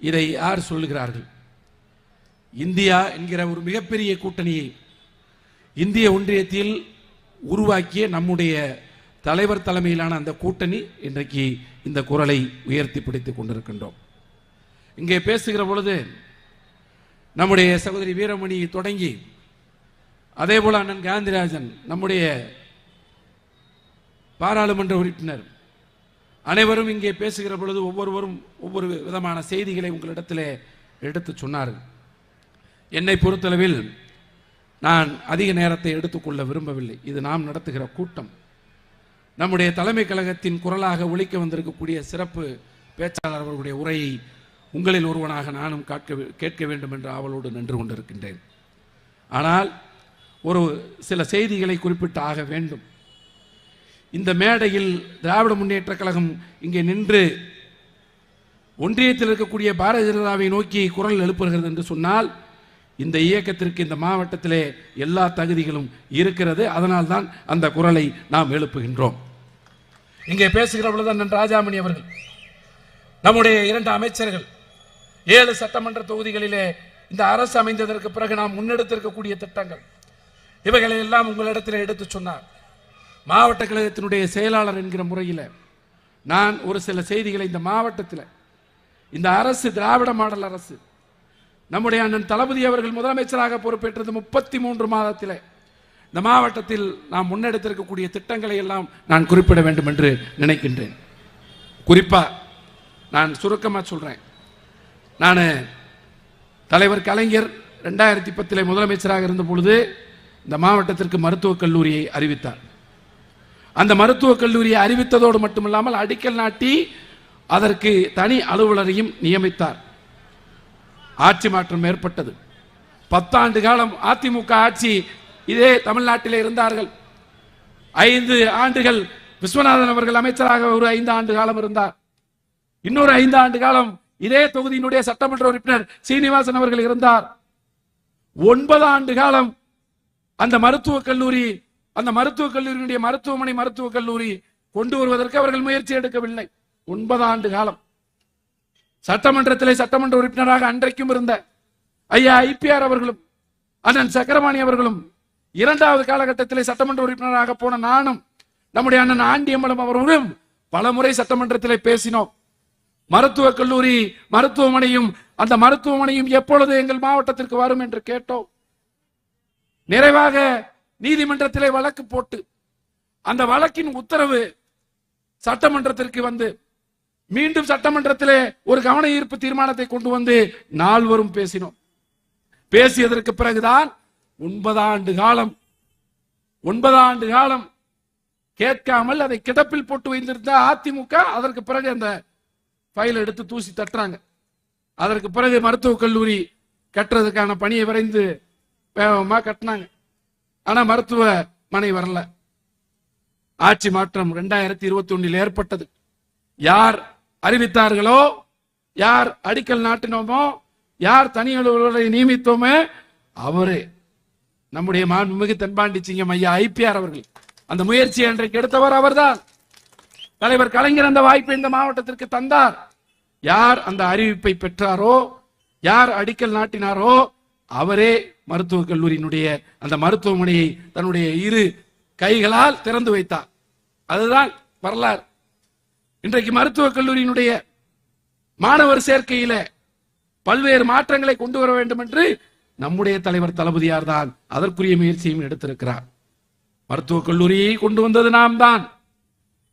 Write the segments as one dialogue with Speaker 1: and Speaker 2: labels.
Speaker 1: இதை யார் சொல்லுகிறார்கள்? இந்தியா என்கிற ஒரு மிகப்பெரிய கூட்டணியை இந்திய ஒன்றியத்தில் உருவாக்கிய நம்முடைய தலைவர் தலைமையிலான அந்த கூட்டணி இன்றைக்கு இந்த குரலை உயர்த்தி பிடித்துக் கொண்டிருக்கின்றோம். இங்கே பேசுகிற பொழுது நம்முடைய சகோதரி வீரமணி தொடங்கி அதே போல அண்ணன் காந்திராஜன் நம்முடைய பாராளுமன்ற உறுப்பினர் அனைவரும் இங்கே பேசுகிற பொழுது ஒவ்வொருவரும் ஒவ்வொரு விதமான செய்திகளை உங்களிடத்திலே எடுத்து சொன்னார்கள். என்னை பொறுத்தளவில் நான் அதிக நேரத்தை எடுத்துக்கொள்ள விரும்பவில்லை. இது நாம் நடத்துகிற கூட்டம். நம்முடைய தலைமை கழகத்தின் குரலாக ஒழிக்க வந்திருக்கக்கூடிய சிறப்பு பேச்சாளர் அவர்களுடைய உரையை உங்களில் ஒருவனாக நானும் காட்க கேட்க வேண்டும் என்று ஆவலோடு நின்று கொண்டிருக்கின்றேன். ஆனால் ஒரு சில செய்திகளை குறிப்பிட்டு ஆக வேண்டும். இந்த மேடையில் திராவிட முன்னேற்ற கழகம் இங்கே நின்று ஒன்றியத்தில் இருக்கக்கூடிய பாரதிய ஜனதாவை நோக்கி குரல் எழுப்புகிறது என்று சொன்னால் இந்த இயக்கத்திற்கு இந்த மாவட்டத்திலே எல்லா தகுதிகளும் இருக்கிறது. அதனால்தான் அந்த குரலை நாம் எழுப்புகின்றோம். இங்கே பேசுகிற பொழுது அண்ணன் ராஜாமணி அவர்கள் நம்முடைய இரண்டு அமைச்சர்கள் ஏழு சட்டமன்ற தொகுதிகளிலே இந்த அரசு அமைந்ததற்கு பிறகு நாம் முன்னெடுத்திருக்கக்கூடிய திட்டங்கள் இவைகளை எல்லாம் உங்களிடத்தில் எடுத்து சொன்னார். மாவட்ட கழகத்தினுடைய செயலாளர் என்கிற முறையில் நான் ஒரு சில செய்திகளை இந்த மாவட்டத்தில் இந்த அரசு திராவிட மாடல் அரசு நம்முடைய அண்ணன் தளபதி அவர்கள் முதலமைச்சராக பொறுப்பேற்றது முப்பத்தி மூன்று மாதத்தில். இந்த மாவட்டத்தில் நாம் முன்னெடுத்திருக்கக்கூடிய திட்டங்களை எல்லாம் நான் குறிப்பிட வேண்டும் என்று நினைக்கின்றேன். குறிப்பாக நான் சுருக்கமாக சொல்கிறேன் நான் தலைவர் கலைஞர் ரெண்டாயிரத்தி பத்தில் முதலமைச்சராக இருந்த பொழுது இந்த மாவட்டத்திற்கு மருத்துவக் கல்லூரியை அறிவித்தார். அந்த மருத்துவக் கல்லூரியை அறிவித்ததோடு மட்டுமில்லாமல் அடிக்கல் நாட்டி அதற்கு தனி அலுவலரையும் நியமித்தார். ஆட்சி மாற்றம் ஏற்பட்டது. பத்தாண்டு காலம் அதிமுக ஆட்சி இதே தமிழ்நாட்டில் இருந்தார்கள். ஐந்து ஆண்டுகள் விஸ்வநாதன் அவர்கள் அமைச்சராக ஒரு ஐந்து ஆண்டு காலம் இருந்தார். இன்னொரு ஐந்து ஆண்டு காலம் இதே தொகுதியினுடைய சட்டமன்ற உறுப்பினர் சீனிவாசன் அவர்கள் இருந்தார். ஒன்பது ஆண்டு காலம் அந்த மருத்துவக் கல்லூரி அந்த மருத்துவக் கல்லூரியினுடைய மருத்துவமனை மருத்துவக் கல்லூரி கொண்டு வருவதற்கு அவர்கள் முயற்சி எடுக்கவில்லை. ஒன்பது ஆண்டு காலம். சட்டமன்றத்திலே சட்டமன்ற உறுப்பினராக அன்றைக்கும் இருந்த ஐயா ஐபிஆர் அவர்களும் அண்ணன் சக்கரவாணி அவர்களும் இரண்டாவது காலகட்டத்திலே சட்டமன்ற உறுப்பினராக போன நானும் நம்முடைய அண்ணன் ஆண்டியம்பலம் அவர்களும் பலமுறை சட்டமன்றத்திலே பேசினோம். மருத்துவக் கல்லூரி மருத்துவமனையும் அந்த மருத்துவமனையும் எப்பொழுது எங்கள் மாவட்டத்திற்கு வரும் என்று கேட்டோம். நிறைவாக நீதிமன்றத்திலே வழக்கு போட்டு அந்த வழக்கின் உத்தரவு சட்டமன்றத்திற்கு வந்து மீண்டும் சட்டமன்றத்திலே ஒரு கவன ஈர்ப்பு தீர்மானத்தை கொண்டு வந்து நால்வரும் பேசினோம். பேசியதற்கு பிறகுதான் ஒன்பதாண்டு காலம் ஒன்பதாண்டு காலம் கேட்காமல் அதை கிடப்பில் போட்டு வைத்திருந்த அதிமுக அதற்கு பிறகு அந்த ஃபைல் எடுத்து தூசி தட்டுறாங்க. அதற்கு பிறகு மருத்துவக் கல்லூரி கட்டுறதுக்கான பணியை விரைந்து வேகமாக கட்டினாங்க. ஆனா மருத்துவமனை வரல. ஆட்சி மாற்றம் ரெண்டாயிரத்தி இருபத்தி ஒன்னில் ஏற்பட்டது. யார் அறிவித்தார்களோ யார் அடிக்கல் நாட்டினோமோ யார் தனி அலுவலரை நியமித்தோமே அவரே. நம்முடைய மாண்புமிகு தென்பாண்டி சிங்கம் ஐயா ஐபிஆர் அவர்கள். அந்த முயற்சி அன்றைக்கு எடுத்தவர் அவர்தான். தலைவர் கலைஞர் அந்த வாய்ப்பை இந்த மாவட்டத்திற்கு தந்தார். யார் அந்த அறிவிப்பை பெற்றாரோ யார் அடிக்கல் நாட்டினாரோ அவரே மருத்துவக் கல்லூரியினுடைய அந்த மருத்துவமனையை தன்னுடைய இரு கைகளால் திறந்து வைத்தார். அதுதான் வரலாறு. இன்றைக்கு மருத்துவக் கல்லூரியினுடைய மாணவர் சேர்க்கையில பல்வேறு மாற்றங்களை கொண்டு வர வேண்டும் என்று நம்முடைய தலைவர் தளபதியார் தான் அதற்குரிய முயற்சியும் எடுத்திருக்கிறார். மருத்துவக் கல்லூரியை கொண்டு வந்தது நாம் தான்.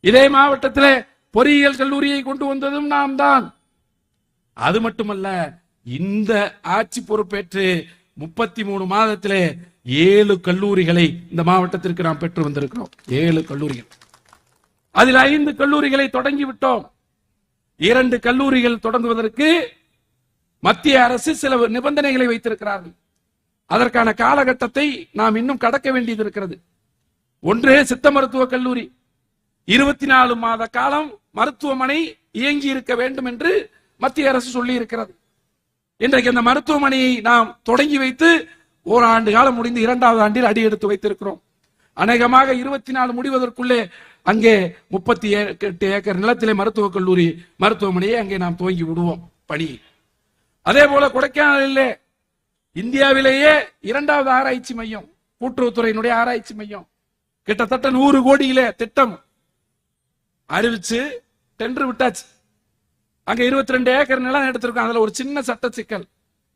Speaker 1: இதே மாவட்டத்தில் பொறியியல் கல்லூரியை கொண்டு வந்ததும் நாம் தான். அது மட்டுமல்ல இந்த ஆட்சி பொறுப்பேற்று முப்பத்தி மூணு மாதத்திலே ஏழு கல்லூரிகளை இந்த மாவட்டத்திற்கு நாம் பெற்று வந்திருக்கிறோம். ஏழு கல்லூரிகள். அதில் ஐந்து கல்லூரிகளை தொடங்கி விட்டோம் இரண்டு கல்லூரிகள் தொடங்குவதற்கு மத்திய அரசு சில நிபந்தனைகளை வைத்திருக்கிறார்கள். அதற்கான காலகட்டத்தை நாம் இன்னும் கடக்க வேண்டியது இருக்கிறது ஒன்று சித்த மருத்துவ கல்லூரி. இருபத்தி நாலு மாத காலம் மருத்துவமனை இயங்கி இருக்க வேண்டும் என்று மத்திய அரசு சொல்லி இருக்கிறது இன்றைக்கு அந்த மருத்துவமனையை நாம் தொடங்கி வைத்து ஓராண்டு காலம் முடிந்து இரண்டாவது ஆண்டில் அடி எடுத்து வைத்திருக்கிறோம். அநேகமாக இருபத்தி நாலு முடிவதற்குள்ளே அங்கே முப்பத்தி எட்டு ஏக்கர் நிலத்திலே மருத்துவக் கல்லூரி மருத்துவமனையை அங்கே நாம் துவங்கி விடுவோம் பணி. அதே போல கொடைக்கானலிலே இந்தியாவிலேயே இரண்டாவது ஆராய்ச்சி மையம் கூட்டுறவுத்துறையினுடைய ஆராய்ச்சி மையம். கிட்டத்தட்ட நூறு கோடியிலே திட்டம் அறிவிச்சு டெண்டர் விட்டாச்சு. அங்க 22 ரெண்டு ஏக்கர் நிலம் எடுத்திருக்கோம். அதுல ஒரு சின்ன சட்ட சிக்கல்.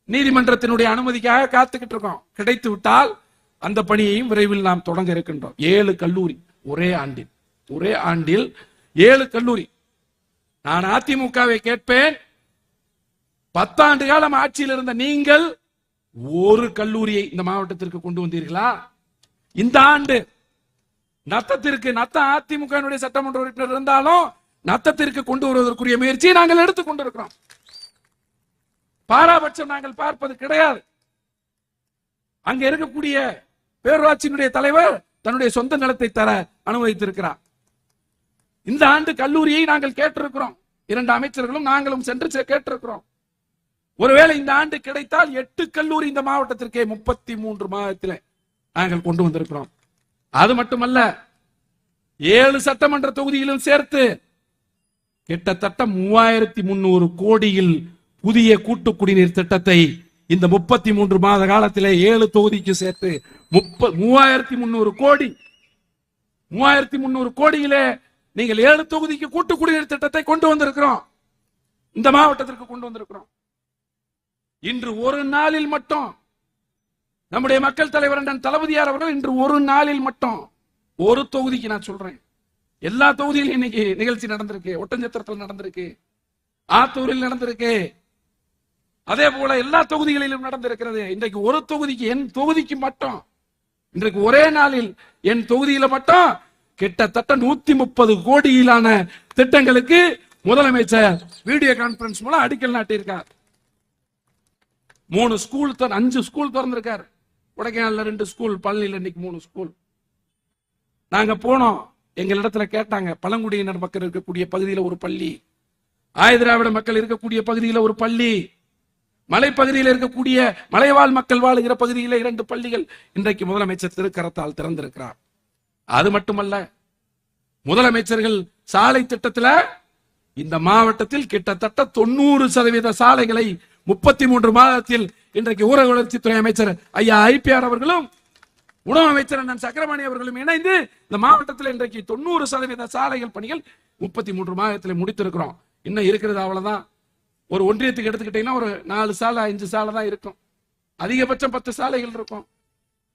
Speaker 1: நீதிமன்றத்தினுடைய அனுமதிக்காக காத்துக்கிட்டு இருக்கோம். கிடைத்து விட்டால் அந்த பணியையும் விரைவில் நாம் தொடங்க இருக்கின்றோம். ஏழு கல்லூரி ஒரே ஆண்டில். ஒரே ஆண்டில் ஏழு கல்லூரி. நான் அதிமுகவை கேட்பேன். பத்தாண்டு காலம் ஆட்சியில் இருந்த நீங்கள் ஒரு கல்லூரியை இந்த மாவட்டத்திற்கு கொண்டு வந்தீர்களா? இந்த ஆண்டு நத்தத்திற்கு நத்த அதிமுக சட்டமன்ற உறுப்பினர் இருந்தாலும் நத்தத்திற்கு கொண்டு வருவதற்குரிய முயற்சியை நாங்கள் எடுத்துக் கொண்டிருக்கிறோம். பாராபட்சம் நாங்கள் பார்ப்பது கிடையாது. அங்க இருக்கக்கூடிய பேரூராட்சியினுடைய தலைவர் தன்னுடைய சொந்த நிலத்தை தர அனுமதித்திருக்கிறார். இந்த ஆண்டு கல்லூரியை நாங்கள் கேட்டிருக்கிறோம். இரண்டு அமைச்சர்களும் நாங்களும் சென்று செ- கேட்டிருக்கிறோம். ஒருவேளை இந்த ஆண்டு கிடைத்தால் எட்டு கல்லூரி இந்த மாவட்டத்திற்கே முப்பத்தி மூன்று மாதத்தில் நாங்கள் கொண்டு வந்திருக்கிறோம். அது மட்டுமல்ல ஏழு சட்டமன்ற தொகுதியிலும் சேர்த்து கிட்டத்தட்ட மூவாயிரத்தி முன்னூறு கோடியில் புதிய கூட்டு குடிநீர் திட்டத்தை இந்த முப்பத்தி மூன்று மாத காலத்திலே ஏழு தொகுதிக்கு சேர்த்து முப்ப மூவாயிரத்தி முன்னூறு கோடி. மூவாயிரத்தி முன்னூறு கோடியிலே நீங்கள் ஏழு தொகுதிக்கு கூட்டு குடிநீர் திட்டத்தை கொண்டு வந்திருக்கிறோம். இந்த மாவட்டத்திற்கு கொண்டு வந்திருக்கிறோம். இன்று ஒரு நாளில் மட்டும். நம்முடைய மக்கள் தலைவர் அண்ணன் தளபதியார் அவர்கள் இன்று ஒரு நாளில் மட்டும். ஒரு தொகுதிக்கு நான் சொல்றேன். எல்லா தொகுதியிலும் இன்னைக்கு நிகழ்ச்சி நடந்திருக்கு. ஒட்டஞ்சத்திரத்தில் நடந்திருக்கு. ஆத்தூரில் நடந்திருக்கு. அதே போல எல்லா தொகுதிகளிலும் நடந்திருக்கிறது. இன்றைக்கு ஒரு தொகுதிக்கு என் தொகுதிக்கு மட்டும் இன்றைக்கு ஒரே நாளில் என் தொகுதியில மட்டும் கிட்டத்தட்ட நூத்தி முப்பது கோடியிலான திட்டங்களுக்கு முதலமைச்சர் வீடியோ கான்பரன்ஸ் மூலம் அடிக்கல் நாட்டியிருக்கார். மூணு ஸ்கூல் அஞ்சு ஸ்கூல் திறந்திருக்கார். கொடைக்கானல்ல ரெண்டு ஸ்கூல் பழனியில் இன்னைக்கு மூணு ஸ்கூல். நாங்க போனோம். எங்களிடத்துல கேட்டாங்க பழங்குடியினர் மக்கள் இருக்கக்கூடிய பகுதியில் ஒரு பள்ளி. ஆயுதிராவிட மக்கள் இருக்கக்கூடிய பகுதியில் ஒரு பள்ளி. மலைப்பகுதியில் இருக்கக்கூடிய மலைவாழ் மக்கள் வாழுகிற பகுதியில் இரண்டு பள்ளிகள். இன்றைக்கு முதலமைச்சர் திருக்கரத்தால் திறந்திருக்கிறார். அது மட்டுமல்ல முதலமைச்சர்கள் சாலை திட்டத்தில் இந்த மாவட்டத்தில் கிட்டத்தட்ட தொண்ணூறு சதவீத சாலைகளை முப்பத்தி மூன்று மாதத்தில் இன்றைக்கு ஊரக வளர்ச்சித்துறை அமைச்சர் ஐயா ஐபிஆர் அவர்களும் உணவு அமைச்சர் அண்ணன் சக்கரபாணி அவர்களும் இணைந்து இந்த மாவட்டத்தில் இன்றைக்கு தொண்ணூறு சதவீத சாலைகள் பணிகள் முப்பத்தி மூன்று மாதத்தில் முடித்திருக்கிறோம். இன்னும் இருக்கிறது அவ்வளவுதான். ஒரு ஒன்றியத்துக்கு எடுத்துக்கிட்டீங்கன்னா ஒரு நாலு சாலை அஞ்சு சாலை தான் இருக்கும். அதிகபட்சம் பத்து சாலைகள் இருக்கும்.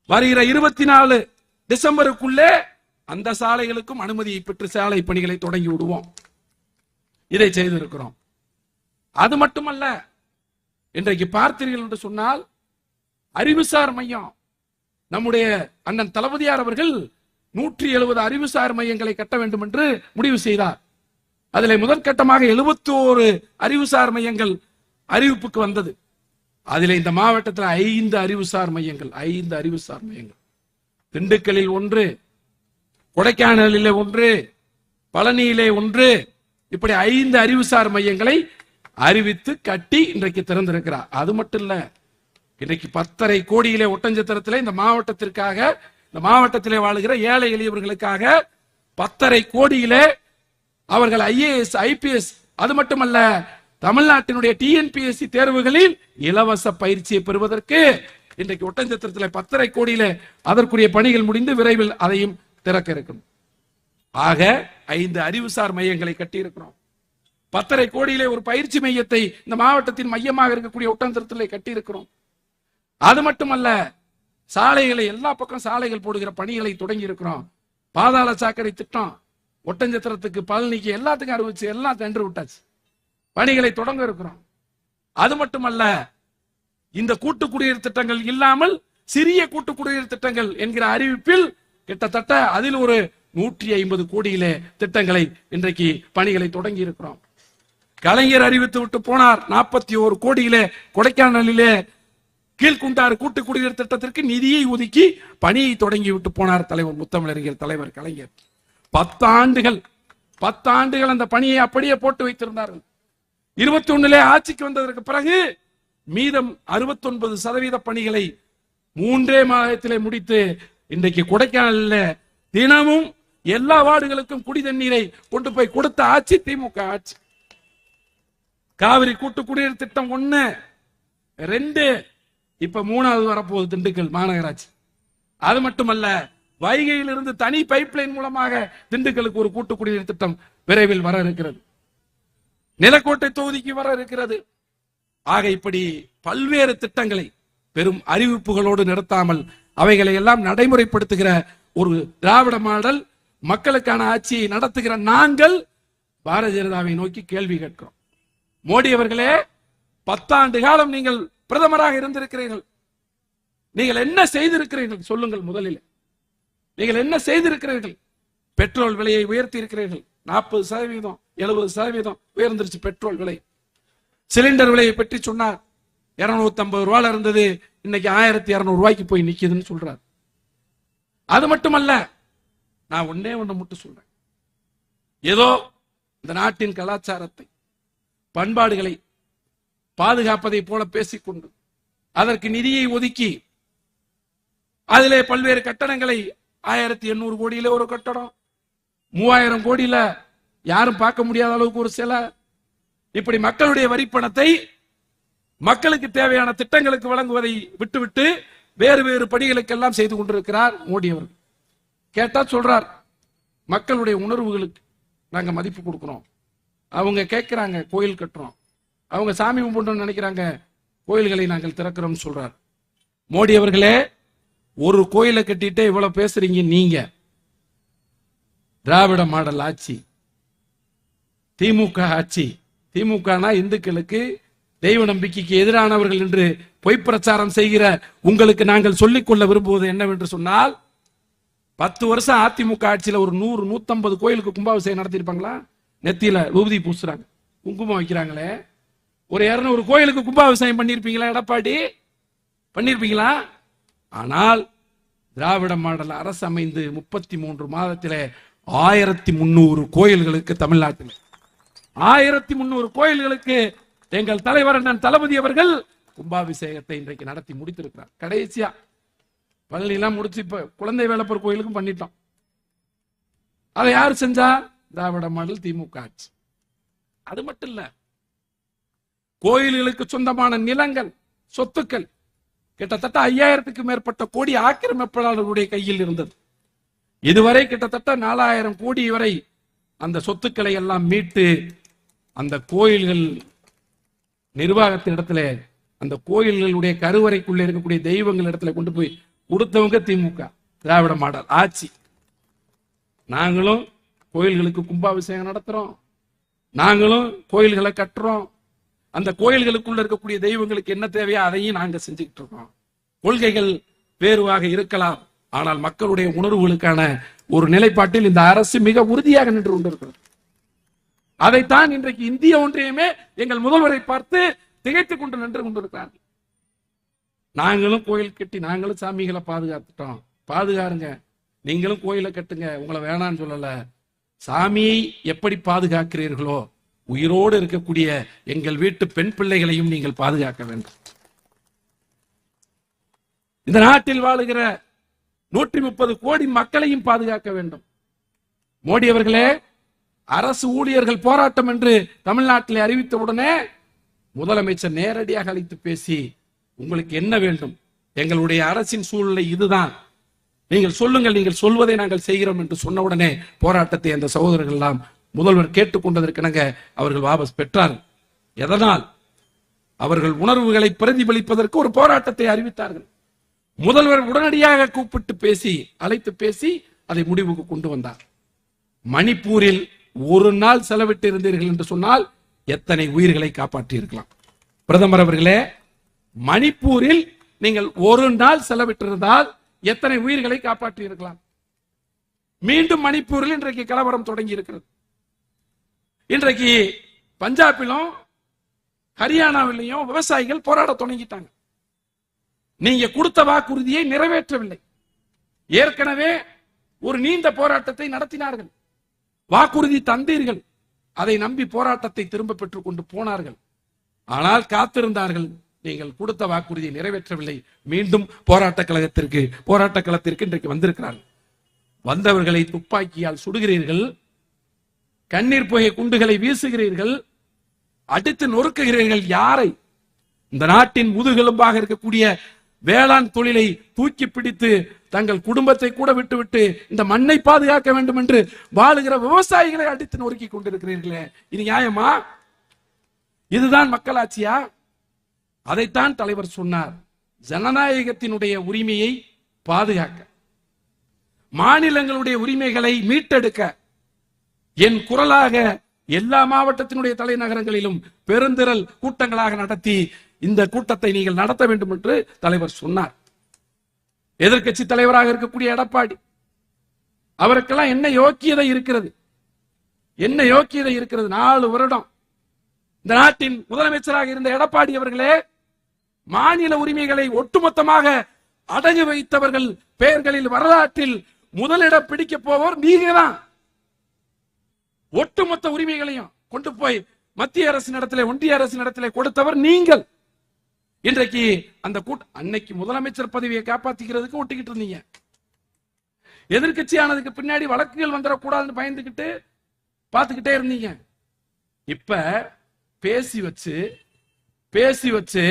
Speaker 1: வருகிற இருபத்தி நாலு டிசம்பருக்குள்ளே அந்த சாலைகளுக்கும் அனுமதியை பெற்று சாலை பணிகளை தொடங்கி விடுவோம். இதை செய்திருக்கிறோம். அது மட்டுமல்ல இன்றைக்கு பார்த்தீர்கள் என்று சொன்னால் அறிவுசார் மையம் நம்முடைய அண்ணன் தளபதியார் அவர்கள் நூற்றி எழுபது அறிவுசார் மையங்களை கட்ட வேண்டும் என்று முடிவு செய்தார். அதில் முதற்கட்டமாக 71 அறிவுசார் மையங்கள் அறிவிப்புக்கு வந்தது. அதில் இந்த மாவட்டத்தில் ஐந்து அறிவுசார் மையங்கள் ஐந்து அறிவுசார் மையங்கள். திண்டுக்கல்லில் ஒன்று கொடைக்கானலில் ஒன்று பழனியிலே ஒன்று இப்படி ஐந்து அறிவுசார் மையங்களை அறிவித்து கட்டி இன்றைக்கு திறந்திருக்கிறார். அது மட்டும் இல்லை இன்றைக்கு பத்தரை கோடியிலே ஒட்டஞ்சத்திரத்திலே இந்த மாவட்டத்திற்காக இந்த மாவட்டத்திலே வாழுகிற ஏழை எளியவர்களுக்காக பத்தரை கோடியிலே அவர்கள் ஐஏஎஸ் ஐபிஎஸ் அது மட்டுமல்ல தமிழ்நாட்டினுடைய டிஎன்பிஎஸ்சி தேர்வுகளில் இலவச பயிற்சியை பெறுவதற்கு இன்றைக்கு ஒட்டஞ்சத்திரத்தில் பத்தரை கோடியிலே அதற்குரிய பணிகள் முடிந்து விரைவில் அதையும் திறக்க இருக்கும். ஆக ஐந்து அறிவுசார் மையங்களை கட்டியிருக்கிறோம். பத்தரை கோடியிலே ஒரு பயிற்சி மையத்தை இந்த மாவட்டத்தின் மையமாக இருக்கக்கூடிய ஒட்டஞ்சத்திரத்திலே கட்டியிருக்கிறோம். அது மட்டுமல்ல சாலைகளை எல்லா பக்கம் சாலைகள் போடுகிற பணிகளை தொடங்கி இருக்கிறோம். பாதாள சாக்கடை திட்டம் ஒட்டஞ்சத்திரத்துக்கு பழனிக்கு எல்லாத்துக்கும் அறிவிச்சு எல்லாம் டெண்டர் விட்டாச்சு. பணிகளை தொடங்க இருக்கிறோம். அது மட்டுமல்ல இந்த கூட்டு குடிநீர் திட்டங்கள் இல்லாமல் சிறிய கூட்டு குடிநீர் திட்டங்கள் என்கிற அறிவிப்பில் கிட்டத்தட்ட அதில் ஒரு நூற்றி ஐம்பது கோடியிலே திட்டங்களை இன்றைக்கு பணிகளை தொடங்கி இருக்கிறோம். கலைஞர் அறிவித்து விட்டு போனார் நாற்பத்தி ஒரு கோடியிலே கொடைக்கானலிலே கீழ்குண்டாறு கூட்டு குடிநீர் திட்டத்திற்கு நிதியை ஒதுக்கி பணியை தொடங்கி விட்டு போனார் தலைவர் முத்தமிழறிஞர் தலைவர் கலைஞர். பத்தாண்டுகள் பத்தாண்டுகள் அந்த பணியை அப்படியே போட்டு வைத்திருந்தார்கள். இருபத்தி ஒண்ணுல ஆட்சிக்கு வந்ததற்கு பிறகு மீதம் 69% சதவீத பணிகளை மூன்றே மாதத்திலே முடித்து இன்றைக்கு கொடைக்கானல்ல தினமும் எல்லா வார்டுகளுக்கும் குடி தண்ணீரை கொண்டு போய் கொடுத்த ஆட்சி திமுக ஆட்சி. காவிரி கூட்டு குடிநீர் திட்டம் ஒண்ணு ரெண்டு இப்ப மூணாவது வரப்போகுது திண்டுக்கல் மாநகராட்சி. அது மட்டுமல்ல வைகையிலிருந்து தனி பைப்லைன் மூலமாக திண்டுக்கலுக்கு ஒரு கூட்டு குடிநீர் திட்டம் விரைவில் வர இருக்கிறது. நிலக்கோட்டை தொகுதிக்கு வர இருக்கிறது. ஆக இப்படி பல்வேறு திட்டங்களை பெரும் அறிவிப்புகளோடு நிறுத்தாமல் அவைகளை எல்லாம் நடைமுறைப்படுத்துகிற ஒரு திராவிட மாடல் மக்களுக்கான ஆட்சியை நடத்துகிற நாங்கள் பாரதிய ஜனதாவை நோக்கி கேள்வி கேட்கிறோம். மோடி அவர்களே பத்தாண்டு காலம் நீங்கள் பிரதமராக இருந்திருக்கிறீர்கள். நீங்கள் என்ன செய்திருக்கிறீர்கள்? சொல்லுங்கள் முதலில். நீங்கள் என்ன செய்திருக்கிறீர்கள்? பெட்ரோல் விலையை உயர்த்தி இருக்கிறீர்கள் நாற்பது சதவீதம் எழுபது சதவீதம் உயர்ந்துருச்சு பெட்ரோல் விலை. சிலிண்டர் விலையை பற்றி சொன்னார். இருநூத்தி ஐம்பது ரூபாயில இருந்தது. இன்னைக்கு ஆயிரத்தி இருநூறு ரூபாய்க்கு போய் நிக்குதுன்னு சொல்றார். அது மட்டுமல்ல நான் ஒன்னே ஒன்று மட்டும் சொல்றேன். ஏதோ இந்த நாட்டின் கலாச்சாரத்தை பண்பாடுகளை பாதுகாப்பதை போல பேசிக்கொண்டு அதற்கு நிதியை ஒதுக்கி அதிலே பல்வேறு கட்டணங்களை ஆயிரத்தி எண்ணூறு கோடியில ஒரு கட்டடம் மூவாயிரம் கோடியில யாரும் பார்க்க முடியாத அளவுக்கு ஒரு சிலை. இப்படி மக்களுடைய வரிப்பணத்தை மக்களுக்கு தேவையான திட்டங்களுக்கு வழங்குவதை விட்டுவிட்டு வேறு வேறு பணிகளுக்கெல்லாம் செய்து கொண்டிருக்கிறார் மோடி அவர்கள். கேட்டா சொல்றார் மக்களுடைய உணர்வுகளுக்கு நாங்க மதிப்பு கொடுக்கிறோம். அவங்க கேட்கிறாங்க கோயில் கட்டுறோம். அவங்க சாமி கும்பிடணும்னு நினைக்கிறாங்க. கோயில்களை நாங்கள் திறக்கிறோம் சொல்றார். மோடி அவர்களே ஒரு கோயிலை கட்டிட்டு இவ்வளவு பேசுறீங்க நீங்க. திராவிட மாடல் ஆட்சி திமுக ஆட்சி. திமுகனா இந்துக்களுக்கு தெய்வ நம்பிக்கைக்கு எதிரானவர்கள் என்று பொய் பிரச்சாரம் செய்கிற உங்களுக்கு நாங்கள் சொல்லிக்கொள்ள விரும்புவது என்னவென்று சொன்னால் பத்து வருஷம் அதிமுக ஆட்சியில் ஒரு நூறு நூத்தம்பது கோயிலுக்கு கும்பாபிஷேகம் நடத்திருப்பாங்களா நெத்தியில விபூதி பூசுறாங்க. குங்குமம் வைக்கிறாங்களே. ஒரு இரநூறு கோயிலுக்கு கும்பாபிஷேகம் பண்ணியிருப்பீங்களா எடப்பாடி? பண்ணியிருப்பீங்களா ஆனால் திராவிட மாடல் அரசு அமைந்து முப்பத்தி மூன்று மாதத்திலே ஆயிரத்தி முன்னூறு கோயில்களுக்கு தமிழ்நாட்டில். ஆயிரத்தி முந்நூறு கோயில்களுக்கு எங்கள் தலைவர் அண்ணன் தளபதி அவர்கள் கும்பாபிஷேகத்தை இன்றைக்கு நடத்தி முடித்திருக்கிறார். கடைசியா பழனிலாம் முடிச்சு இப்ப குழந்தை வேலப்பர் கோயிலுக்கும் பண்ணிட்டோம். அதை யார் செஞ்சா? திராவிட மாடல் திமுக ஆட்சி. அது மட்டும் இல்லை கோயில்களுக்கு சொந்தமான நிலங்கள் சொத்துக்கள் கிட்டத்தட்ட ஐயாயிரத்துக்கு மேற்பட்ட கோடி ஆக்கிரமிப்பாளர்களுடைய கையில் இருந்தது. இதுவரை கிட்டத்தட்ட நாலாயிரம் கோடி வரை அந்த சொத்துக்களை எல்லாம் மீட்டு அந்த கோயில்கள் நிர்வாகத்தின் இடத்துல அந்த கோயில்களுடைய கருவறைக்குள்ளே இருக்கக்கூடிய தெய்வங்கள் இடத்துல கொண்டு போய் கொடுத்தவங்க திமுக திராவிட மாடல் ஆட்சி. நாங்களும் கோயில்களுக்கு கும்பாபிஷேகம் நடத்துறோம். நாங்களும் கோயில்களை கட்டுறோம். அந்த கோயில்களுக்குள்ள இருக்கக்கூடிய தெய்வங்களுக்கு என்ன தேவையோ அதையும் நாங்க செஞ்சுக்கிட்டு இருக்கோம். கொள்கைகள் வேறுவாக இருக்கலாம். ஆனால் மக்களுடைய உணர்வுகளுக்கான ஒரு நிலைப்பாட்டில் இந்த அரசு மிக உறுதியாக நின்று கொண்டிருக்கிறது. அதைத்தான் இன்றைக்கு இந்திய ஒன்றியமே எங்கள் முதல்வரை பார்த்து திகைத்துக் கொண்டு நின்று கொண்டிருக்கிறார்கள். நாங்களும் கோயில் கட்டி நாங்களும் சாமிகளை பாதுகாத்துட்டோம். பாதுகாருங்க. நீங்களும் கோயிலை கட்டுங்க. உங்களை வேணான்னு சொல்லல. சாமியை எப்படி பாதுகாக்கிறீர்களோ உயிரோடு இருக்கக்கூடிய எங்கள் வீட்டு பெண் பிள்ளைகளையும் நீங்கள் பாதுகாக்க வேண்டும். இந்த நாட்டில் வாழுகிற நூற்றி முப்பது கோடி மக்களையும் பாதுகாக்க வேண்டும். மோடி அவர்களே அரசு ஊழியர்கள் போராட்டம் என்று தமிழ்நாட்டில் அறிவித்த உடனே முதலமைச்சர் நேரடியாக அழைத்து பேசி உங்களுக்கு என்ன வேண்டும்? எங்களுடைய அரசின் சூழ்நிலை இதுதான். நீங்கள் சொல்லுங்கள் நீங்கள் சொல்வதை நாங்கள் செய்கிறோம் என்று சொன்ன உடனே போராட்டத்தை அந்த சகோதரர்கள் எல்லாம் முதல்வர் கேட்டுக்கொண்டதற்கிணங்க அவர்கள் வாபஸ் பெற்றார். எதனால்? அவர்கள் உணர்வுகளை பிரதிபலிப்பதற்கு ஒரு போராட்டத்தை அறிவித்தார்கள். முதல்வர் உடனடியாக கூப்பிட்டு பேசி அழைத்து பேசி அதை முடிவுக்கு கொண்டு வந்தார். மணிப்பூரில் ஒரு நாள் செலவிட்டு இருந்தீர்கள் என்று சொன்னால் எத்தனை உயிர்களை காப்பாற்றி இருக்கலாம் பிரதமர் அவர்களே மணிப்பூரில் நீங்கள் ஒரு நாள் செலவிட்டிருந்தால் எத்தனை உயிர்களை காப்பாற்றி இருக்கலாம் மீண்டும் மணிப்பூரில் இன்றைக்கு கலவரம் தொடங்கி இருக்கிறது இன்றைக்கு பஞ்சாபிலும் ஹரியானாவிலையும் விவசாயிகள் போராட தொடங்கிட்டாங்க. நீங்க கொடுத்த வாக்குறுதியை நிறைவேற்றவில்லை. ஏற்கனவே ஒரு நீண்ட போராட்டத்தை நடத்தினார்கள். வாக்குறுதி தந்தீர்கள். அதை நம்பி போராட்டத்தை திரும்ப பெற்றுக் கொண்டு போனார்கள். ஆனால் காத்திருந்தார்கள். நீங்கள் கொடுத்த வாக்குறுதியை நிறைவேற்றவில்லை. மீண்டும் போராட்ட கழகத்திற்கு போராட்ட களத்திற்கு இன்றைக்கு வந்திருக்கிறார்கள். வந்தவர்களை துப்பாக்கியால் சுடுகிறீர்கள். கண்ணீர் புகை குண்டுகளை வீசுகிறீர்கள் அடித்து நொறுக்குகிறீர்கள் யாரை? இந்த நாட்டின் முதுகெலும்பாக இருக்கக்கூடிய வேளாண் தொழிலை தூக்கி பிடித்து தங்கள் குடும்பத்தை கூட விட்டுவிட்டு இந்த மண்ணை பாதுகாக்க வேண்டும் என்று வாழுகிற விவசாயிகளை அடித்து நொறுக்கி கொண்டிருக்கிறீர்களே. இது நியாயமா? இதுதான் மக்களாட்சியா? அதைத்தான் தலைவர் சொன்னார். ஜனநாயகத்தினுடைய உரிமையை பாதுகாக்க மாநிலங்களுடைய உரிமைகளை மீட்டெடுக்க என் குரலாக எல்லா மாவட்டத்தினுடைய தலைநகரங்களிலும் பெருந்திரல் கூட்டங்களாக நடத்தி இந்த கூட்டத்தை நீங்கள் நடத்த வேண்டும் என்று தலைவர் சொன்னார். எதிர்க்கட்சி தலைவராக இருக்கக்கூடிய எடப்பாடி அவருக்கெல்லாம் என்ன யோக்கியதை இருக்கிறது? என்ன யோக்கியதை இருக்கிறது? நாலு வருடம் இந்த நாட்டின் முதலமைச்சராக இருந்த எடப்பாடி அவர்களே மாநில உரிமைகளை ஒட்டுமொத்தமாக அடகு வைத்தவர்கள் பெயர்களில் வரலாற்றில் முதலிடம் பிடிக்க போவோர் நீங்க தான் ஒட்டுமொத்த உரிமைகளையும் கொண்டு போய் மத்திய அரசு நடத்திலே ஒன்றிய அரசு இடத்திலே கொடுத்தவர் நீங்கள். இன்றைக்கு அந்த கூட்ட அன்னைக்கு முதலமைச்சர் பதவியை காப்பாத்திக்கிறதுக்கு ஒட்டிக்கிட்டு இருந்தீங்க. எதிர்க்கட்சி ஆனதுக்கு பின்னாடி வழக்குகள் வந்துடக்கூடாதுன்னு பயந்துகிட்டு பார்த்துக்கிட்டே இருந்தீங்க. இப்ப பேசி வச்சு பேசி வச்சு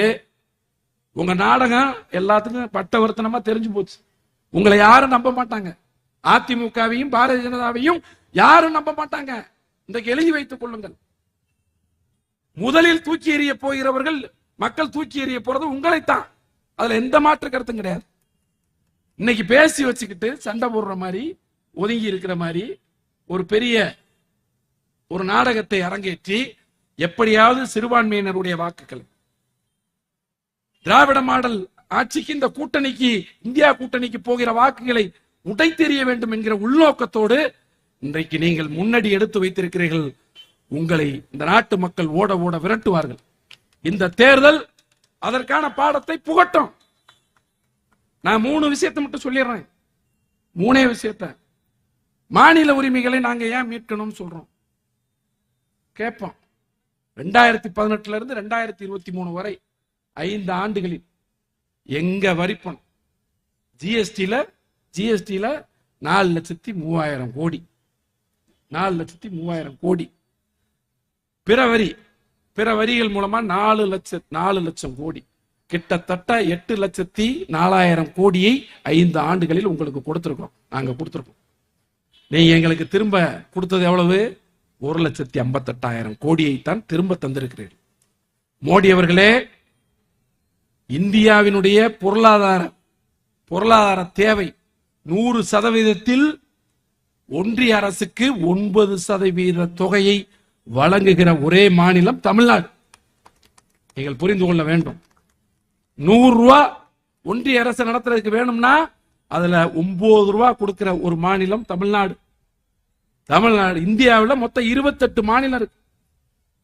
Speaker 1: உங்க நாடகம் எல்லாத்துக்கும் பட்டவர்த்தனமா தெரிஞ்சு போச்சு. உங்களை யாரும் நம்ப மாட்டாங்க. அதிமுகவையும் பாரதிய ஜனதாவையும் யாரும் நம்ப மாட்டாங்க. இன்றைக்கு எழுதி வைத்துக் கொள்ளுங்கள். முதலில் தூக்கி எறிய போகிறவர்கள் மக்கள் தூக்கி எறிய போறது உங்களைத்தான். அதுல எந்த மாற்று கருத்தும் கிடையாது. இன்னைக்கு பேசி வச்சுக்கிட்டு சண்டை போடுற மாதிரி ஒதுங்கி இருக்கிற மாதிரி ஒரு பெரிய ஒரு நாடகத்தை அரங்கேற்றி எப்படியாவது சிறுபான்மையினருடைய வாக்குகள். திராவிட மாடல் ஆட்சிக்கு இந்த கூட்டணிக்கு இந்தியா கூட்டணிக்கு போகிற வாக்குகளை உடைத்தெறிய வேண்டும் என்கிற உள்நோக்கத்தோடு இன்றைக்கு நீங்கள் முன்னடி எடுத்து வைத்திருக்கிறீர்கள். உங்களை இந்த நாட்டு மக்கள் ஓட ஓட விரட்டுவார்கள். இந்த தேர்தல் அதற்கான பாடத்தை புகட்டும். நான் மூணு விஷயத்தை மட்டும் சொல்லிடுறேன். மூணே விஷயத்த. மாநில உரிமைகளை நாங்க ஏன் மீட்கணும்னு சொல்றோம்? கேட்போம். ரெண்டாயிரத்தி பதினெட்டுல இருந்து ரெண்டாயிரத்தி இருபத்தி மூணு வரை ஐந்து ஆண்டுகளில் எங்க வரிப்பணம் ஜிஎஸ்டியில ஜிஎஸ்டியில நாலு லட்சத்தி மூவாயிரம் கோடி. நாலு லட்சத்தி மூவாயிரம் கோடி. பிற வரி பிற வரிகள் மூலமா நாலு லட்ச நாலு லட்சம் கோடி. கிட்டத்தட்ட எட்டு லட்சத்தி நாலாயிரம் கோடியை ஐந்து ஆண்டுகளில் உங்களுக்கு கொடுத்துருக்கோம் நாங்கள் கொடுத்துருக்கோம். நீங்க எங்களுக்கு திரும்ப கொடுத்தது எவ்வளவு? ஒரு லட்சத்தி ஐம்பத்தெட்டாயிரம் கோடியை தான் திரும்ப தந்திருக்கிறீர்கள். மோடி அவர்களே இந்தியாவினுடைய பொருளாதார பொருளாதார தேவை நூறு சதவீதத்தில் ஒன்றிய அரசுக்கு ஒன்பது சதவீத தொகையை வழங்குகிற ஒரே மாநிலம் தமிழ்நாடு. நீங்கள் புரிந்து கொள்ள வேண்டும். நூறு ரூபா ஒன்றிய அரசு நடத்துறதுக்கு வேணும்னா அதுல ஒன்பது ரூபா கொடுக்கிற ஒரு மாநிலம் தமிழ்நாடு. தமிழ்நாடு இந்தியாவில் மொத்தம் இருபத்தெட்டு மாநிலம் இருக்கு.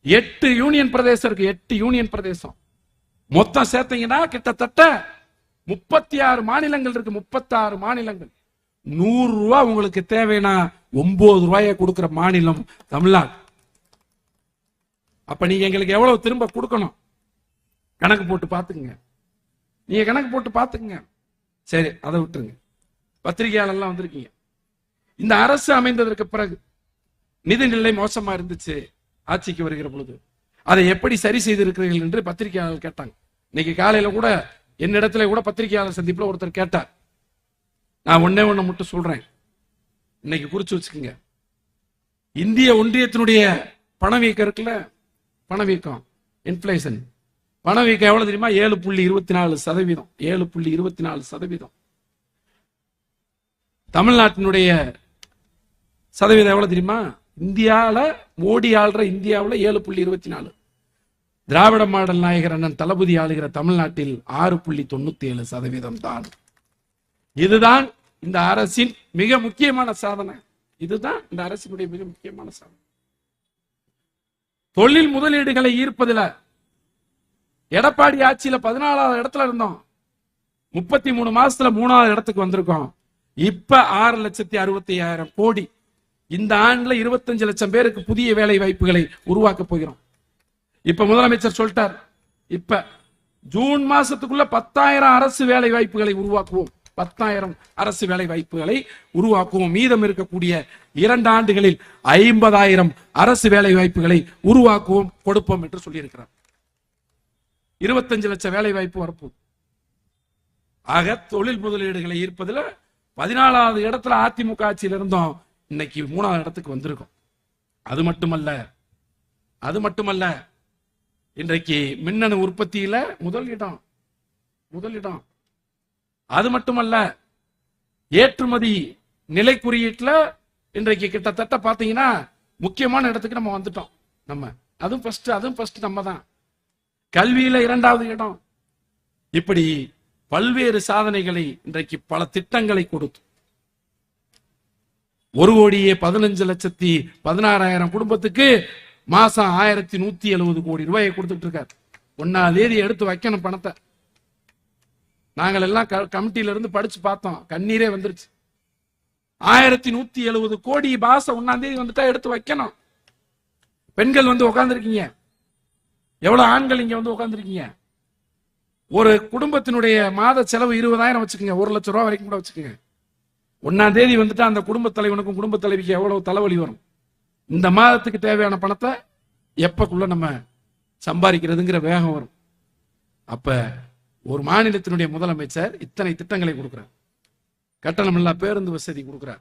Speaker 1: எட்டு யூனியன் பிரதேசம் இருக்கு. எட்டு யூனியன் பிரதேசம். மொத்தம் சேர்த்தீங்கன்னா கிட்டத்தட்ட முப்பத்தி ஆறு மாநிலங்கள் இருக்கு. முப்பத்தாறு மாநிலங்கள். நூறு ரூபாய் உங்களுக்கு தேவைன்னா ஒன்பது ரூபாய கொடுக்கிற மாநிலம் தமிழ்நாடு. அப்ப நீங்க எங்களுக்கு எவ்வளவு திரும்ப கொடுக்கணும்? கணக்கு போட்டு பாத்துக்குங்க நீங்க கணக்கு போட்டு பாத்துக்குங்க சரி அதை விட்டுருங்க. பத்திரிகையாளர்லாம் வந்திருக்கீங்க. இந்த அரசு அமைந்ததற்கு பிறகு நிதிநிலை மோசமா இருந்துச்சு ஆட்சிக்கு வருகிற பொழுது. அதை எப்படி சரி செய்திருக்கிறீர்கள் என்று பத்திரிகையாளர் கேட்டாங்க. இன்னைக்கு காலையில கூட என்னிடத்துல கூட பத்திரிகையாளர் சந்திப்புல ஒருத்தர் கேட்டார். நான் ஒன்னே ஒன்று மட்டும் சொல்றேன். இன்னைக்கு குறிச்சு வச்சுக்கோங்க. இந்திய ஒன்றியத்தினுடைய பணவீக்கம் இருக்குல்ல? பணவீக்கம் இன்ஃப்ளேஷன் பணவீக்கம் எவ்வளவு தெரியுமா? ஏழு புள்ளி இருபத்தி நாலு சதவீதம். ஏழு புள்ளி இருபத்தி நாலு சதவீதம். தமிழ்நாட்டினுடைய சதவீதம் எவ்வளவு தெரியுமா? இந்தியால மோடி ஆள்ற இந்தியாவுல ஏழு புள்ளி இருபத்தி நாலு. திராவிட மாடல் நாயகர் அண்ணன் தளபதி ஆளுகிற தமிழ்நாட்டில் ஆறு புள்ளி தொண்ணூத்தி ஏழு சதவீதம் தான் இதுதான் இந்த அரசின் மிக முக்கியமான சாதனை. இதுதான் இந்த அரசினுடைய மிக முக்கியமான சாதனை. தொழில் முதலீடுகளை ஈர்ப்பதில் எடப்பாடி ஆட்சியில பதினாலாவது இடத்துல இருந்தோம். முப்பத்தி மூணு மாசத்துல மூணாவது இடத்துக்கு வந்திருக்கோம். இப்ப ஆறு லட்சத்தி அறுபத்தி ஐயாயிரம் கோடி. இந்த ஆண்டுல இருபத்தஞ்சு லட்சம் பேருக்கு புதிய வேலை வாய்ப்புகளை உருவாக்க போகிறோம். இப்ப முதலமைச்சர் சொல்லிட்டார். இப்ப ஜூன் மாசத்துக்குள்ள பத்தாயிரம் அரசு வேலை வாய்ப்புகளை உருவாக்குவோம். பத்தாயிரம் அரசு வேலை வாய்ப்புகளை உருவாக்குவோம். மீதம் இருக்கக்கூடிய இரண்டு ஆண்டுகளில் ஐம்பதாயிரம் அரசு வேலை வாய்ப்புகளை உருவாக்குவோம் கொடுப்போம் என்று சொல்லியிருக்கிறார். இருபத்தஞ்சு லட்சம் வேலை வாய்ப்பு வரப்போகுது. ஆக தொழில் முதலீடுகளை ஈர்ப்பதுல பதினாலாவது இடத்துல அதிமுக ஆட்சியில் இருந்தோம். இன்னைக்கு மூணாவது இடத்துக்கு வந்திருக்கோம். அது மட்டுமல்ல அது மட்டுமல்ல இன்றைக்கு மின்னணு உற்பத்தியில முதல் இடம் முதல் இடம். அது மட்டுமல்ல ஏற்றுமதி நிலை குறியீட்டுல இன்றைக்கு கிட்டத்தட்ட பாத்தீங்கன்னா முக்கியமான இடத்துக்கு நம்ம வந்துட்டோம். நம்ம அதுவும் ஃபர்ஸ்ட் அதுவும் ஃபர்ஸ்ட் நம்ம தான். கல்வியில இரண்டாவது இடம். இப்படி பல்வேறு சாதனைகளை இன்றைக்கு பல திட்டங்களை கொடுத்து ஒரு கோடியே பதினஞ்சு லட்சத்தி பதினாறாயிரம் குடும்பத்துக்கு மாசம் ஆயிரத்தி நூத்தி எழுபது கோடி ரூபாயை கொடுத்துட்டு இருக்காரு. ஒன்னாம் தேதி எடுத்து வைக்கணும் பணத்தை. நாங்கள் எல்லாம் க- கமிட்டியில இருந்து படிச்சு பார்த்தோம். கண்ணீரே வந்துருச்சு. ஆயிரத்தி நூத்தி எழுபது கோடி பாச ஒன்னாம் தேதி வந்துட்டா எடுத்து வைக்கணும். பெண்கள் வந்து உட்கார்ந்துருக்கீங்க எவ்வளவு ஆண்கள் இங்க வந்து உட்கார்ந்துருக்கீங்க ஒரு குடும்பத்தினுடைய மாத செலவு இருபதாயிரம் வச்சுக்கோங்க. ஒரு லட்சம் ரூபா வரைக்கும் கூட வச்சுக்கோங்க. ஒன்னாம் தேதி வந்துட்டா அந்த குடும்ப தலைவனுக்கும் குடும்ப தலைவிக்கு எவ்வளவு தலைவலி வரும்? இந்த மாதத்துக்கு தேவையான பணத்தை எப்பக்குள்ள நம்ம சம்பாதிக்கிறதுங்கிற வேகம் வரும். அப்ப ஒரு மாநிலத்தினுடைய முதலமைச்சர் இத்தனை திட்டங்களை கொடுக்கிறார். கட்டணமில்லா பேருந்து வசதி கொடுக்குறார்.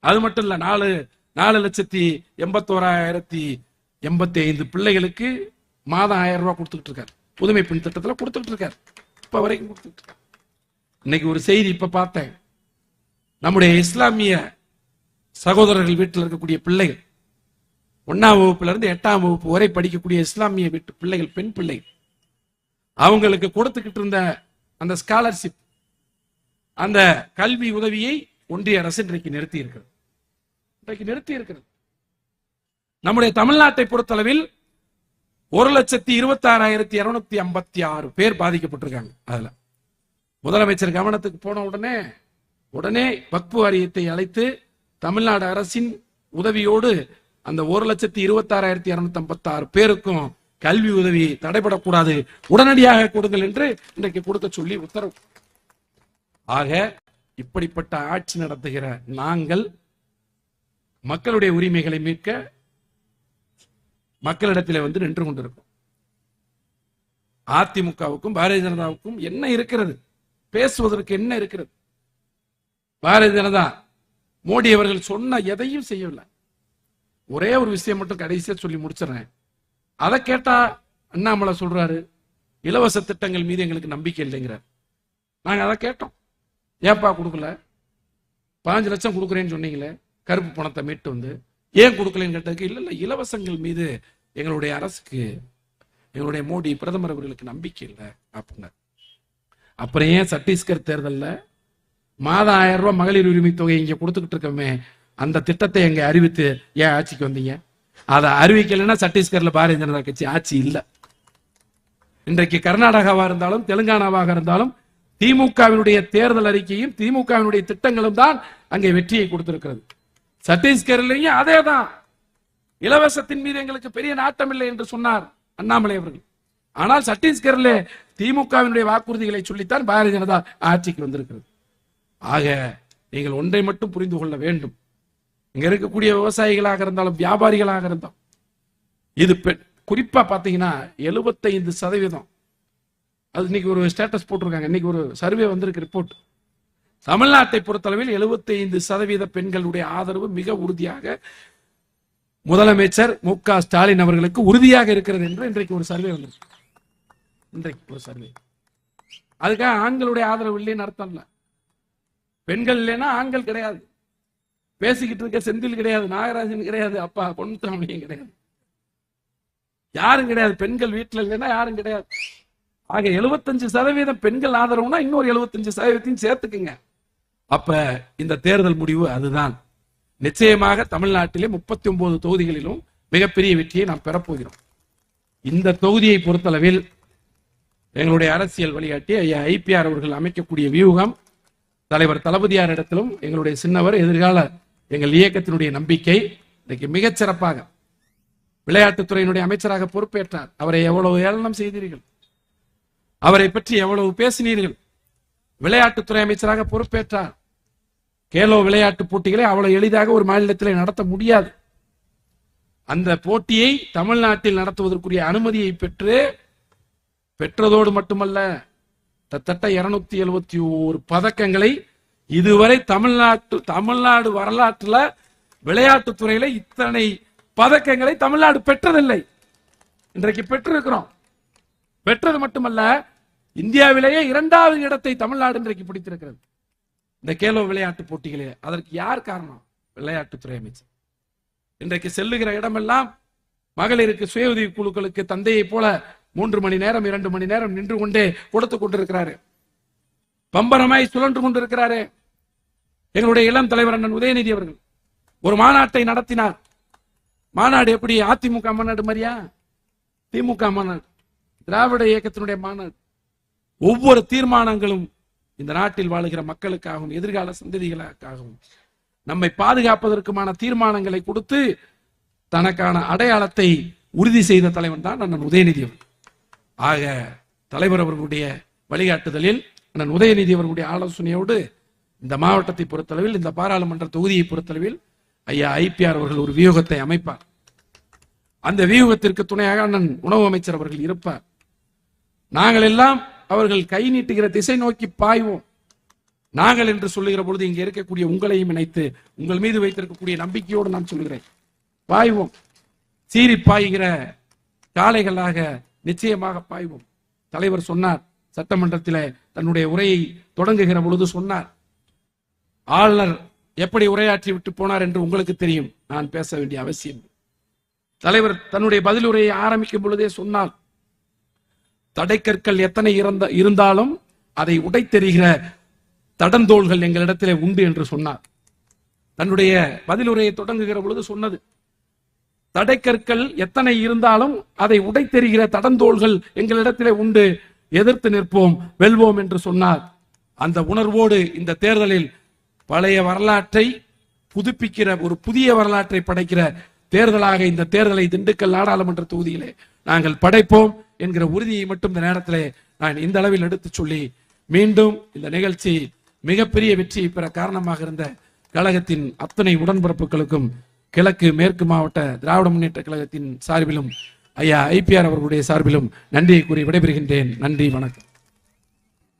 Speaker 1: அது மட்டும் இல்ல நாலு நாலு லட்சத்தி எண்பத்தோராயிரத்தி எண்பத்தி ஐந்து பிள்ளைகளுக்கு மாதம் ஆயிரம் ரூபாய் கொடுத்துக்கிட்டு இருக்காரு. புதுமை பெண் திட்டத்தில் கொடுத்துக்கிட்டு இருக்காரு. இப்ப வரைக்கும் கொடுத்துக்கிட்டு இருக்காரு. இன்னைக்கு ஒரு செய்தி இப்ப பார்த்தேன். நம்முடைய இஸ்லாமிய சகோதரர்கள் வீட்டில் இருக்கக்கூடிய பிள்ளைகள் ஒன்னாம் வகுப்புல இருந்து எட்டாம் வகுப்பு வரை படிக்கக்கூடிய இஸ்லாமிய வீட்டு பிள்ளைகள் பெண் பிள்ளைகள் அவங்களுக்கு கொடுத்துக்கிட்டு இருந்த அந்த ஸ்காலர்ஷிப் அந்த கல்வி உதவியை ஒன்றிய அரசு இன்றைக்கு நிறுத்தி இருக்கிறது. இன்றைக்கு நிறுத்தி இருக்கிறது. நம்முடைய தமிழ்நாட்டை பொறுத்தளவில் ஒரு லட்சத்தி இருபத்தி ஆறாயிரத்தி இருநூத்தி ஐம்பத்தி ஆறு பேர் பாதிக்கப்பட்டிருக்காங்க அதுல. முதலமைச்சர் கவனத்துக்கு போன உடனே உடனே வக்பு வாரியத்தை அழைத்து தமிழ்நாடு அரசின் உதவியோடு அந்த ஒரு லட்சத்தி இருபத்தாறாயிரத்தி இருநூத்தி ஐம்பத்தி ஆறு பேருக்கும் கல்வி உதவி தடைபடக்கூடாது. உடனடியாக கொடுங்கள் என்று இன்றைக்கு கொடுக்க சொல்லி உத்தரவு. ஆக இப்படிப்பட்ட ஆட்சி நடத்துகிற நாங்கள் மக்களுடைய உரிமைகளை மீட்க மக்களிடத்தில் வந்து நின்று கொண்டிருக்கோம். அதிமுகவுக்கும் பாரதிய ஜனதாவுக்கும் என்ன இருக்கிறது? பேசுவதற்கு என்ன இருக்கிறது? பாரதிய ஜனதா மோடி அவர்கள் சொன்ன எதையும் செய்யவில்லை. ஒரே ஒரு விஷயம் மட்டும் கடைசியா சொல்லி முடிச்சிடறேன். அதை கேட்டா அண்ணாமலை சொல்றாரு இலவச திட்டங்கள் மீது எங்களுக்கு நம்பிக்கை இல்லைங்கிறார். நாங்கள் அதை கேட்டோம். ஏப்பா கொடுக்கல? பாஞ்சு லட்சம் கொடுக்குறேன்னு சொன்னீங்களே கருப்பு பணத்தை மீட்டு வந்து ஏன் கொடுக்கலன்னு கேட்டதுக்கு இல்லை இல்லை இலவசங்கள் மீது எங்களுடைய அரசுக்கு எங்களுடைய மோடி பிரதமர் அவர்களுக்கு நம்பிக்கை இல்லை அப்படிங்க அப்புறம் ஏன் சத்தீஸ்கர் தேர்தலில் மாதம் ஆயிரம் ரூபாய் மகளிர் உரிமை தொகை இங்கே கொடுத்துக்கிட்டு இருக்கோமே அந்த திட்டத்தை எங்க அறிவித்து ஏன் ஆட்சிக்கு வந்தீங்க? அதை அறிவிக்கலைன்னா சத்தீஸ்கர்ல பாரதிய ஜனதா கட்சி ஆட்சி இல்ல. இன்றைக்கு கர்நாடகாவா இருந்தாலும் தெலுங்கானாவாக இருந்தாலும் திமுகவினுடைய தேர்தல் அறிக்கையும் திமுகவினுடைய திட்டங்களும் தான் அங்கே வெற்றியை கொடுத்திருக்கிறது. சத்தீஸ்கர்லையும் அதே தான் இலவசத்தின் மீது எங்களுக்கு பெரிய நாட்டம் இல்லை என்று சொன்னார் அண்ணாமலை அவர்கள். ஆனால் சத்தீஸ்கர்ல திமுகவினுடைய வாக்குறுதிகளை சொல்லித்தான் பாரதிய ஜனதா ஆட்சிக்கு வந்திருக்கிறது. ஆக நீங்கள் ஒன்றை மட்டும் புரிந்து கொள்ள வேண்டும். இங்க இருக்கக்கூடிய விவசாயிகளாக இருந்தாலும் வியாபாரிகளாக இருந்தாலும் இது பெண் குறிப்பா பாத்தீங்கன்னா 75% சதவீதம். அது இன்னைக்கு ஒரு ஸ்டேட்டஸ் போட்டிருக்காங்க. இன்னைக்கு ஒரு சர்வே வந்திருக்கு ரிப்போர்ட் தமிழ்நாட்டை பொறுத்தளவில் 75% சதவீத பெண்களுடைய ஆதரவு மிக உறுதியாக முதலமைச்சர் மு க ஸ்டாலின் அவர்களுக்கு உறுதியாக இருக்கிறது என்று இன்றைக்கு ஒரு சர்வே வந்திருக்கு. இன்றைக்கு ஒரு சர்வே அதுக்காக ஆண்களுடைய ஆதரவு இல்லைன்னு அர்த்தம் இல்லை. பெண்கள் இல்லைன்னா ஆண்கள் கிடையாது. பேசிக்கிட்டு இருக்க செந்தில் கிடையாது நாகராஜன் கிடையாது அப்பா பொன்னுத்தாமணியும் கிடையாது. யாரும் கிடையாது பெண்கள் வீட்டில் இல்லைன்னா யாரும் கிடையாது. ஆக 75% சதவீதம் பெண்கள் ஆதரவுனா இன்னொரு 75% சதவீதத்தையும் சேர்த்துக்குங்க. அப்ப இந்த தேர்தல் முடிவு அதுதான். நிச்சயமாக தமிழ்நாட்டிலே முப்பத்தி ஒன்பது தொகுதிகளிலும் மிகப்பெரிய வெற்றியை நாம் பெறப்போகிறோம். இந்த தொகுதியை பொறுத்தளவில் எங்களுடைய அரசியல் வழிகாட்டி ஐயா ஐபிஆர் அவர்கள் அமைக்கக்கூடிய வியூகம் தலைவர் தளபதியார் இடத்திலும் எங்களுடைய சின்னவர் எதிர்கால எங்கள் இயக்கத்தினுடைய நம்பிக்கை இன்றைக்கு மிகச்சிறப்பாக விளையாட்டுத்துறையினுடைய அமைச்சராக பொறுப்பேற்றார். அவரை எவ்வளவு ஏளனம் செய்தீர்கள்? அவரை பற்றி எவ்வளவு பேசினீர்கள்? விளையாட்டுத்துறை அமைச்சராக பொறுப்பேற்றார். கேலோ விளையாட்டு போட்டிகளை அவ்வளவு எளிதாக ஒரு மாநிலத்திலே நடத்த முடியாது. அந்த போட்டியை தமிழ்நாட்டில் நடத்துவதற்குரிய அனுமதியை பெற்று பெற்றதோடு மட்டுமல்ல கிட்டத்தட்ட இருநூத்தி எழுபத்தி ஒரு பதக்கங்களை இதுவரை தமிழ்நாட்டு தமிழ்நாடு வரலாற்றுல விளையாட்டுத் துறையில இத்தனை பதக்கங்களை தமிழ்நாடு பெற்றதில்லை. இன்றைக்கு பெற்றிருக்கிறோம். பெற்றது மட்டுமல்ல இந்தியாவிலேயே இரண்டாவது இடத்தை தமிழ்நாடு இன்றைக்கு பிடித்திருக்கிறது. இந்த கேலோ விளையாட்டு போட்டிகளிலே அதற்கு யார் காரணம்? விளையாட்டுத்துறை அமைச்சர். இன்றைக்கு செல்லுகிற இடமெல்லாம் மகளிருக்கு சுய உதவி குழுக்களுக்கு தந்தையை போல மூன்று மணி நேரம் இரண்டு மணி நேரம் நின்று கொண்டே கொடுத்து கொண்டிருக்கிறாரு. பம்பரமாய் சுழன்று கொண்டிருக்கிறாரு. எங்களுடைய இளம் தலைவர் அண்ணன் உதயநிதி அவர்கள். ஒரு மாநாட்டை நடத்தினார். மாநாடு எப்படி? அதிமுக மாநாடு மாதிரியா? திமுக மாநாடு. திராவிட இயக்கத்தினுடைய மாநாடு. ஒவ்வொரு தீர்மானங்களும் இந்த நாட்டில் வாழுகிற மக்களுக்காகவும் எதிர்கால சந்ததிகளுக்காகவும். நம்மை பாதுகாப்பதற்குமான தீர்மானங்களை கொடுத்து தனக்கான அடையாளத்தை உறுதி செய்த தலைவன் தான் அண்ணன் உதயநிதி அவர்கள். ஆக தலைவர் அவர்களுடைய வழிகாட்டுதலில் அண்ணன் உதயநிதி அவர்களுடைய ஆலோசனையோடு இந்த மாவட்டத்தை பொறுத்தளவில் இந்த பாராளுமன்ற தொகுதியை பொறுத்தளவில் ஐயா ஐபிஆர் அவர்கள் ஒரு வியூகத்தை அமைப்பார். அந்த வியூகத்திற்கு துணையாக அண்ணன் உணவு அமைச்சர் அவர்கள் இருப்பார். நாங்கள் எல்லாம் அவர்கள் கை நீட்டுகிற திசை நோக்கி பாய்வோம். நாங்கள் என்று சொல்லுகிற பொழுது இங்கே இருக்கக்கூடிய உங்களையும் இணைத்து உங்கள் மீது வைத்திருக்கக்கூடிய நம்பிக்கையோடு நான் சொல்லுகிறேன். பாய்வோம். சீறி பாய்கிற காளைகளாக நிச்சயமாக பாய்வோம். தலைவர் சொன்னார் சட்டமன்றத்தில் தன்னுடைய உரையை தொடங்குகிற பொழுது சொன்னார் ஆளுநர் எப்படி உரையாற்றி விட்டு போனார் என்று உங்களுக்கு தெரியும். நான் பேச வேண்டிய அவசியம் தலைவர் தன்னுடைய பதில் உரையை ஆரம்பிக்கும் பொழுதே சொன்னார். தடைக்கற்கள் எத்தனை இறந்த இருந்தாலும் அதை உடைத்தெறிகிற தடந்தோள்கள் எங்களிடத்திலே உண்டு என்று சொன்னார். தன்னுடைய பதிலுரையை தொடங்குகிற பொழுது சொன்னது தடைக்கற்கள் எத்தனை இருந்தாலும் அதை உடைத்தெறிகிற தடந்தோள்கள் எங்களிடத்திலே உண்டு. எதிர்த்து நிற்போம் வெல்வோம் என்று சொன்னார். அந்த உணர்வோடு இந்த தேர்தலில் பழைய வரலாற்றை புதுப்பிக்கிற ஒரு புதிய வரலாற்றை படைக்கிற தேர்தலாக இந்த தேர்தலை திண்டுக்கல் நாடாளுமன்ற தொகுதியிலே நாங்கள் படைப்போம் என்கிற உறுதியை மட்டும் இந்த நேரத்திலே நான் இந்த அளவில் எடுத்துச் சொல்லி மீண்டும் இந்த நிகழ்ச்சி மிகப்பெரிய வெற்றியை பெற காரணமாக இருந்த கழகத்தின் அத்தனை உடன்பிறப்புகளுக்கும் கிழக்கு மேற்கு மாவட்ட திராவிட முன்னேற்ற கழகத்தின் சார்பிலும் ஐயா ஐபிஆர் அவர்களுடைய சார்பிலும் நன்றியை கூறி விடைபெறுகின்றேன். நன்றி வணக்கம்.